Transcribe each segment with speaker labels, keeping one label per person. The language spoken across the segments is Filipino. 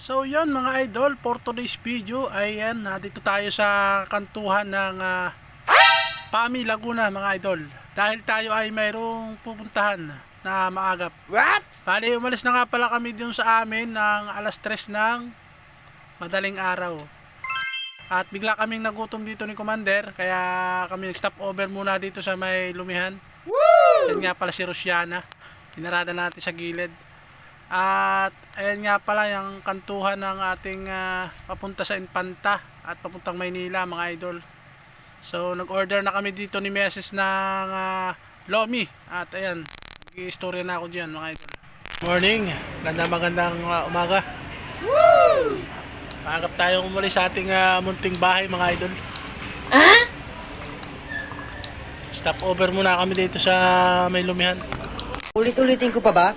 Speaker 1: So yun mga idol, for today's video, ayan, dito tayo sa kantuhan ng uh, Pami Laguna mga idol. Dahil tayo ay mayroong pupuntahan na maagap.
Speaker 2: What?
Speaker 1: Bali, umalis na nga pala kami dun sa amin ng alas 3 ng madaling araw. At bigla kaming nagutom dito ni Commander, kaya kami nag-stop over muna dito sa may lumihan.
Speaker 2: Woo!
Speaker 1: Yan nga pala si Rosiana. Pinarada natin sa gilid. At ayan nga pala yung kantuhan ng ating ah, papunta sa Infanta at papuntang Maynila mga idol. So nag-order na kami dito ni Meses ng ah, Lomi. At ayan, i-story na ako dyan mga idol. Morning, ganda magandang ah, umaga.
Speaker 2: Woo!
Speaker 1: Paagap tayong umalis sa ating ah, munting bahay mga idol. Stop over muna kami dito sa may lumihan.
Speaker 2: Ulit-ulitin ko pa ba?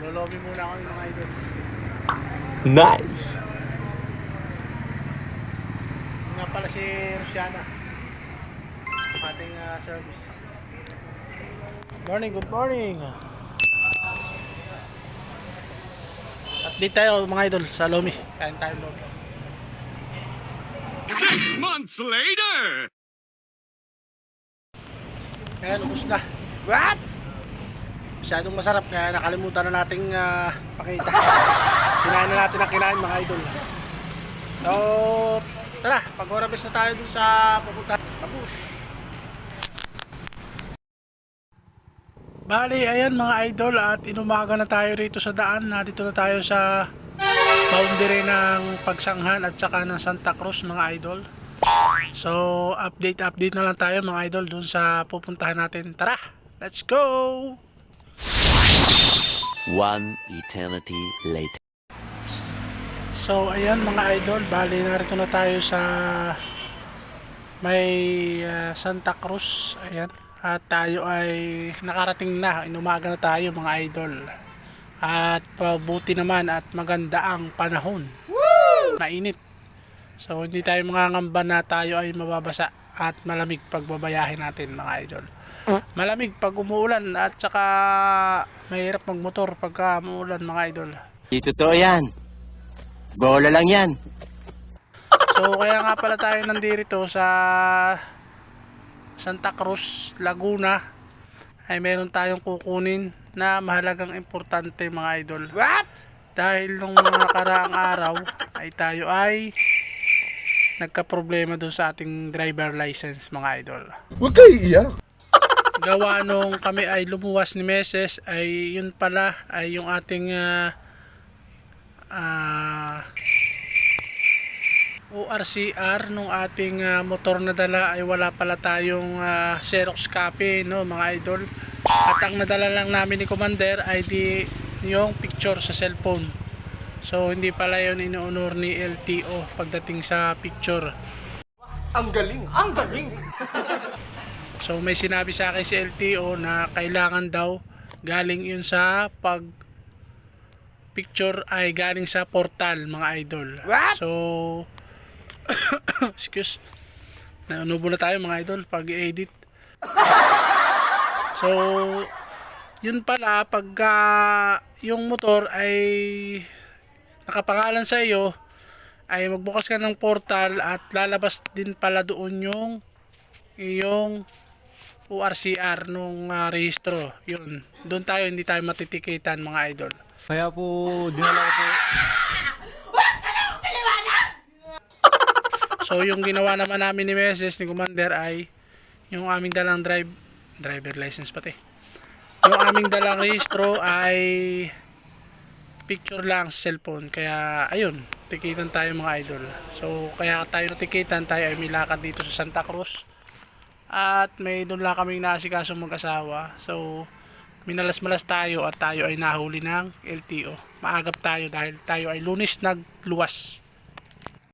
Speaker 1: Lolobi muna kami mga idol.
Speaker 3: Nice.
Speaker 1: Yun nga pala si Rosiana. Ating ah, service. Good morning, good morning. Update tayo mga idol sa Lomi. Kain tayo Lomi.
Speaker 4: Six months later!
Speaker 1: Ayan, ubus na.
Speaker 2: What?
Speaker 1: Masyadong masarap kaya nakalimutan na nating ah, pakita. Kinain na natin ang kinain mga idol. So, tara, pag-orabis na tayo dun sa pupunta. Tapos. Bali, ayan mga idol at inumaga na tayo rito sa daan. Na dito na tayo sa boundary ng Pagsanghan at saka ng Santa Cruz mga idol. So, update update na lang tayo mga idol dun sa pupuntahan natin. Tara, let's go!
Speaker 3: One eternity later.
Speaker 1: So, ayan mga idol, bali narito na tayo sa may ah, Santa Cruz. Ayan. At tayo ay nakarating na. Inumaga na tayo mga idol. At pabuti naman at maganda ang panahon. Mainit. So, hindi tayo mangangamba na tayo ay mababasa at malamig pagbabayahin natin mga idol. Malamig pag umuulan at saka mahirap magmotor pagka umuulan mga idol.
Speaker 5: Di totoo yan. Bola lang yan.
Speaker 1: So kaya nga pala tayo nandito sa Santa Cruz, Laguna ay meron tayong kukunin na mahalagang importante mga idol.
Speaker 2: What?
Speaker 1: Dahil nung mga nakaraang araw ay tayo ay nagka-problema doon sa ating driver license mga idol.
Speaker 2: Huwag kayo iiyak.
Speaker 1: Gawa nung kami ay lumuwas ni Meses ay yun pala ay yung ating ah, ah, ORCR nung ating ah, motor na dala ay wala pala tayong ah, Xerox copy no mga idol at ang nadala lang namin ni Commander ay di yung picture sa cellphone so hindi pala yun inuunor ni LTO pagdating sa picture
Speaker 2: Ang galing. Ang galing.
Speaker 1: So may sinabi sa akin si LTO na kailangan daw galing yun sa pag picture ay galing sa portal mga idol.
Speaker 2: What?
Speaker 1: So excuse naunubo na tayo mga idol pag edit So yun pala pagka yung motor ay nakapangalan sa iyo ay magbukas ka ng portal at lalabas din pala doon yung iyong ORCR nung ah, rehistro. Yun. Doon tayo hindi tayo matitikitan mga idol.
Speaker 6: Kaya po, dinala ko po.
Speaker 1: So yung ginawa naman namin ni Meses ni Commander ay yung aming dalang drive driver license pati. Yung aming dalang rehistro ay picture lang sa cellphone. Kaya ayun, tikitan tayo mga idol. So kaya tayo natikitan tayo ay milakad dito sa Santa Cruz. At may doon lang kaming naasikaso mag-asawa. So minalas-malas tayo at tayo ay nahuli ng LTO. Maagap tayo dahil tayo ay lunis nagluwas.